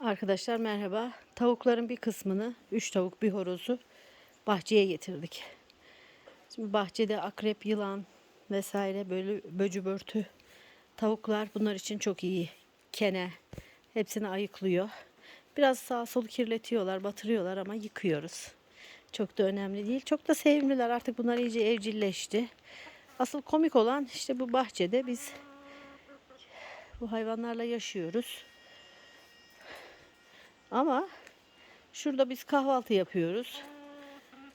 Arkadaşlar merhaba. Tavukların bir kısmını, 3 tavuk bir horozu bahçeye getirdik. Şimdi bahçede akrep, yılan vesaire böyle böcü börtü tavuklar bunlar için çok iyi. Kene hepsini ayıklıyor. Biraz sağ sol kirletiyorlar, batırıyorlar ama yıkıyoruz. Çok da önemli değil. Çok da sevimliler. Artık bunlar iyice evcilleşti. Asıl komik olan işte bu bahçede biz bu hayvanlarla yaşıyoruz. Ama şurada biz kahvaltı yapıyoruz.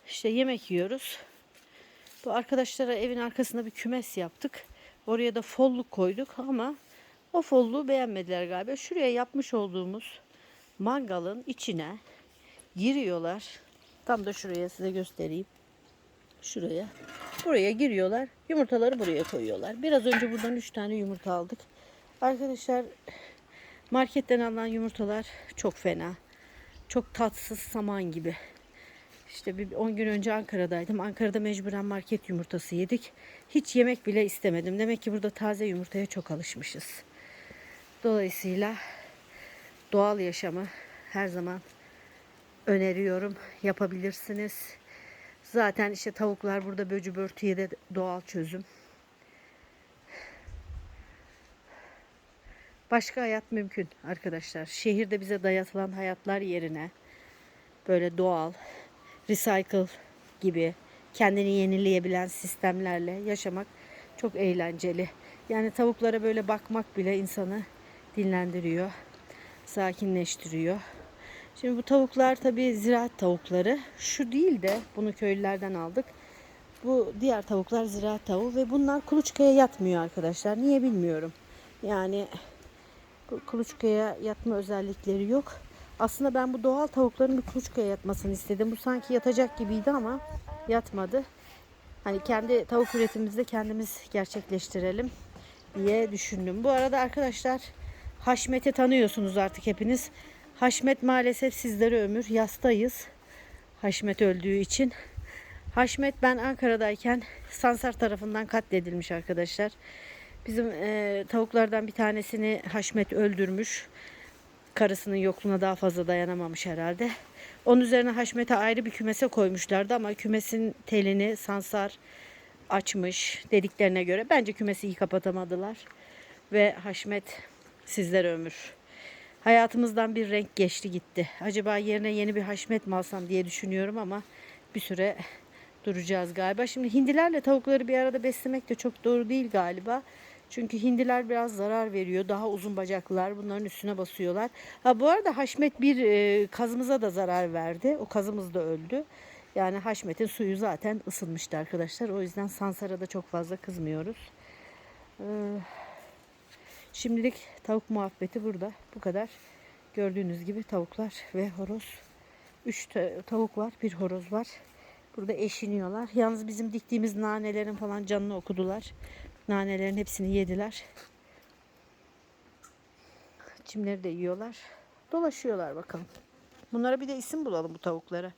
İşte yemek yiyoruz. Bu arkadaşlara evin arkasında bir kümes yaptık. Oraya da folluk koyduk ama o folluğu beğenmediler galiba. Şuraya yapmış olduğumuz mangalın içine giriyorlar. Tam da şuraya size göstereyim. Şuraya. Buraya giriyorlar. Yumurtaları buraya koyuyorlar. Biraz önce buradan 3 tane yumurta aldık. Arkadaşlar Marketten alınan yumurtalar çok fena. Çok tatsız saman gibi. İşte bir 10 gün önce Ankara'daydım. Ankara'da mecburen market yumurtası yedik. Hiç yemek bile istemedim. Demek ki burada taze yumurtaya çok alışmışız. Dolayısıyla doğal yaşamı her zaman öneriyorum. Yapabilirsiniz. Zaten işte tavuklar burada böcü börtüye de doğal çözüm. Başka hayat mümkün arkadaşlar. Şehirde bize dayatılan hayatlar yerine böyle doğal, recycle gibi kendini yenileyebilen sistemlerle yaşamak çok eğlenceli. Yani tavuklara böyle bakmak bile insanı dinlendiriyor, sakinleştiriyor. Şimdi bu tavuklar tabi ziraat tavukları. Şu değil de bunu köylülerden aldık. Bu diğer tavuklar ziraat tavuğu ve bunlar kuluçkaya yatmıyor arkadaşlar. Niye bilmiyorum. Yani kuluçkaya yatma özellikleri yok. Aslında ben bu doğal tavukların bir kuluçkaya yatmasını istedim. Bu sanki yatacak gibiydi ama yatmadı. Hani kendi tavuk üretimimizde kendimiz gerçekleştirelim diye düşündüm. Bu arada arkadaşlar Haşmet'i tanıyorsunuz artık hepiniz. Haşmet maalesef sizlere ömür. Yastayız. Haşmet öldüğü için. Haşmet ben Ankara'dayken Sansar tarafından katledilmiş arkadaşlar. Bizim e, tavuklardan bir tanesini Haşmet öldürmüş. Karısının yokluğuna daha fazla dayanamamış herhalde. Onun üzerine Haşmet'e ayrı bir kümese koymuşlardı ama kümesin telini Sansar açmış dediklerine göre. Bence kümesi iyi kapatamadılar. Ve Haşmet sizlere ömür. Hayatımızdan bir renk geçti gitti. Acaba yerine yeni bir Haşmet mi alsam diye düşünüyorum ama bir süre duracağız galiba. Şimdi hindilerle tavukları bir arada beslemek de çok doğru değil galiba. Çünkü hindiler biraz zarar veriyor. Daha uzun bacaklılar. Bunların üstüne basıyorlar. Ha bu arada Haşmet bir e, kazımıza da zarar verdi. O kazımız da öldü. Yani Haşmet'in suyu zaten ısınmıştı arkadaşlar. O yüzden Sansar'a da çok fazla kızmıyoruz. Ee, şimdilik tavuk muhabbeti burada. Bu kadar. Gördüğünüz gibi tavuklar ve horoz. Üç tavuk var, bir horoz var. Burada eşiniyorlar. Yalnız bizim diktiğimiz nanelerin falan canını okudular. Nanelerin hepsini yediler. Çimleri de yiyorlar. Dolaşıyorlar bakalım. Bunlara bir de isim bulalım bu tavuklara.